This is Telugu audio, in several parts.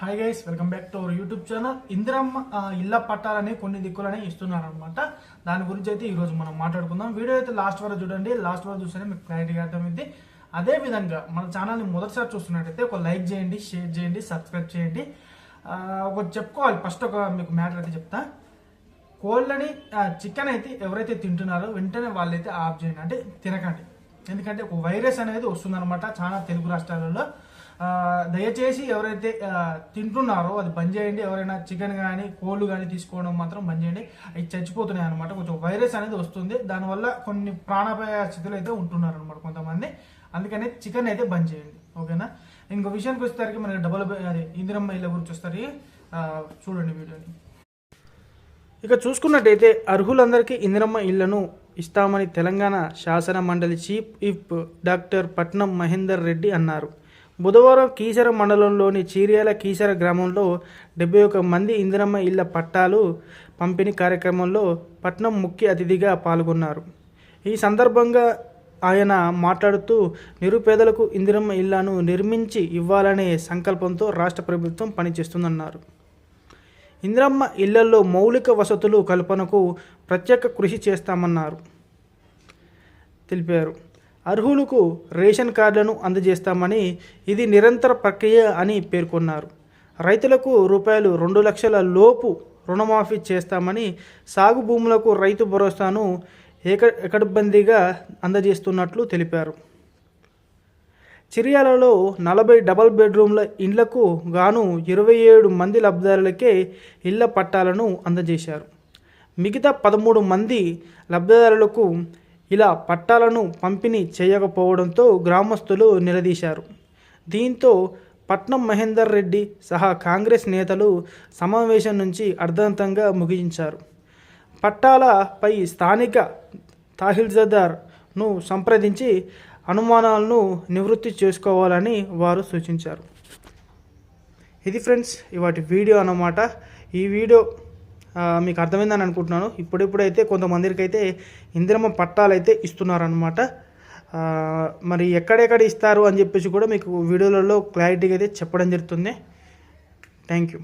Hi guys welcome back to our YouTube channel Indiramma ఆ, ఇళ్ళ పట్టాలని కొన్ని దిక్కులని ఇస్తున్నారనమాట దాని గురించి అయితే ఈరోజు మనం మాట్లాడుకుందాం. వీడియో అయితే లాస్ట్ వరకు చూడండి. లాస్ట్ వరకు చూస్తేనే మీకు క్లారిటీగా అర్థమైంది అదే విధంగా మన ఛానల్ని మొదటిసారి చూస్తున్నట్టయితే ఒక లైక్ చేయండి షేర్ చేయండి సబ్స్క్రైబ్ చేయండి. ఒక ఒకటి చెప్పుకోవాలి. ఫస్ట్ ఒక మీకు మ్యాటర్ అయితే చెప్తా. కోళ్ళని చికెన్ అయితే ఎవరైతే తింటున్నారో వెంటనే వాళ్ళైతే ఆఫ్ చేయండి. అంటే తినకండి. ఎందుకంటే ఒక వైరస్ అనేది వస్తుందన్నమాట చాలా తెలుగు రాష్ట్రాలలో. దయచేసి ఎవరైతే తింటున్నారో అది బంద్ చేయండి. ఎవరైనా చికెన్ కానీ కోళ్ళు కానీ తీసుకోవడం మాత్రం బంద్ చేయండి. అవి చచ్చిపోతున్నాయి అనమాట కొంచెం వైరస్ అనేది వస్తుంది. దానివల్ల కొన్ని ప్రాణాపాయ స్థితిలో అయితే ఉంటున్నారు అనమాట కొంతమంది. అందుకని చికెన్ అయితే బంద్ చేయండి. ఓకేనా? ఇంకో విషయానికి వచ్చేసరికి మనకి డబల్ అది అదే ఇందిరమ్మ ఇళ్ళ గురించి వస్తారు చూడండి వీడియోని. ఇక చూసుకున్నట్టయితే అర్హులందరికీ ఇందిరమ్మ ఇళ్ళను ఇస్తామని తెలంగాణ శాసన మండలి చీఫ్ ఇఫ్ డాక్టర్ పట్నం మహేందర్ రెడ్డి అన్నారు. బుధవారం కీసర మండలంలోని చీర్యాల కీసర గ్రామంలో డెబ్బై ఒక మంది ఇందిరమ్మ ఇళ్ళ పట్టాలు పంపిణీ కార్యక్రమంలో పట్నం ముఖ్య అతిథిగా పాల్గొన్నారు. ఈ సందర్భంగా ఆయన మాట్లాడుతూ నిరుపేదలకు ఇందిరమ్మ ఇళ్ళను నిర్మించి ఇవ్వాలనే సంకల్పంతో రాష్ట్ర ప్రభుత్వం పనిచేస్తుందన్నారు. ఇందిరమ్మ ఇళ్ళలో మౌలిక వసతులు కల్పనకు ప్రత్యేక కృషి చేస్తామన్నారు. తెలిపారు. అర్హులకు రేషన్ కార్డులను అందజేస్తామని ఇది నిరంతర ప్రక్రియ అని పేర్కొన్నారు. రైతులకు రూపాయలు రెండు లక్షల లోపు రుణమాఫీ చేస్తామని సాగు భూములకు రైతు భరోసాను ఏక ఎకడ్బందీగా అందజేస్తున్నట్లు తెలిపారు. చిరియాలలో నలభై డబల్ బెడ్రూమ్ల ఇండ్లకు గాను ఇరవై ఏడు మంది లబ్ధిదారులకే ఇళ్ళ పట్టాలను అందజేశారు. మిగతా పదమూడు మంది లబ్ధిదారులకు ఇలా పట్టాలను పంపిణీ చేయకపోవడంతో గ్రామస్తులు నిలదీశారు. దీంతో పట్నం మహేందర్ రెడ్డి సహా కాంగ్రెస్ నేతలు సమావేశం నుంచి అర్ధంతంగా ముగించారు. పట్టాలపై స్థానిక తాహిల్జదార్ను సంప్రదించి అనుమానాలను నివృత్తి చేసుకోవాలని వారు సూచించారు. ఇది ఫ్రెండ్స్ ఇవాటి వీడియో అన్నమాట. ఈ వీడియో మీకు అర్థమైందని అనుకుంటున్నాను. ఇప్పుడిప్పుడైతే కొంతమందికి అయితే ఇందిరమ్మ పట్టాలు అయితే ఇస్తున్నారనమాట మరి ఎక్కడెక్కడ ఇస్తారు అని చెప్పేసి కూడా మీకు వీడియోలలో క్లారిటీగా అయితే చెప్పడం జరుగుతుంది. Thank you.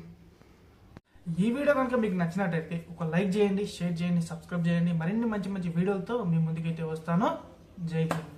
ఈ వీడియో కనుక మీకు నచ్చినట్టయితే ఒక లైక్ చేయండి షేర్ చేయండి సబ్స్క్రైబ్ చేయండి. మరిన్ని మంచి మంచి వీడియోలతో మీ ముందుకైతే వస్తాను. జై హింద్.